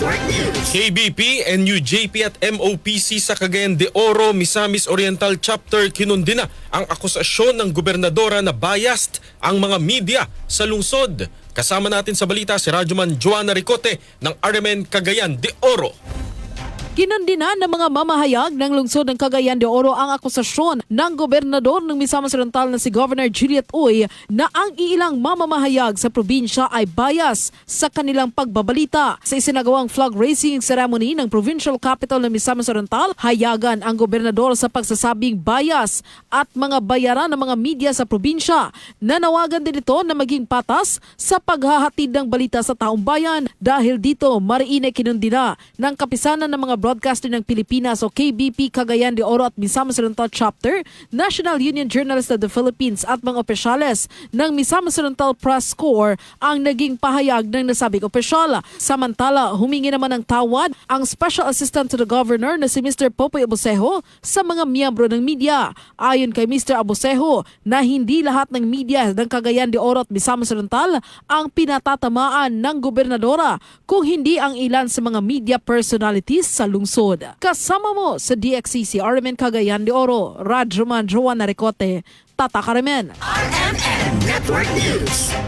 KBP, NUJP at MOPC sa Cagayan de Oro, Misamis Oriental Chapter kinundi na ang akusasyon ng gobernadora na biased ang mga media sa lungsod. Kasama natin sa balita si Radyoman Joanna Ricote ng RMN Cagayan de Oro. Kinundina ng mga mamahayag ng lungsod ng Cagayan de Oro ang akusasyon ng gobernador ng Misamis Oriental na si Governor Juliet Uy na ang iilang mamamahayag sa probinsya ay bias sa kanilang pagbabalita. Sa isinagawang flag raising ceremony ng provincial capital ng Misamis Oriental, hayagan ang gobernador sa pagsasabing bias at mga bayaran ng mga media sa probinsya. Nanawagan din ito na maging patas sa paghahatid ng balita sa taong bayan dahil dito mariinay kinundina ng kapisanan ng mga broadcaster ng Pilipinas o KBP Cagayan de Oro at Misamis Oriental Chapter, National Union Journalists of the Philippines at mga opisyales ng Misamis Oriental Press Corps ang naging pahayag ng nasabing opisyal. Samantala, humingi naman ng tawad ang Special Assistant to the Governor na si Mr. Popoy Abusejo sa mga miyembro ng media. Ayon kay Mr. Abusejo na hindi lahat ng media ng Cagayan de Oro at Misamis Oriental ang pinatatamaan ng gobernadora kung hindi ang ilan sa mga media personalities sa lungsod. Kasama mo sa DXCC Armen Cagayan de Oro, Radyoman Joanna Ricote, Tata Carmen. RMN Network News.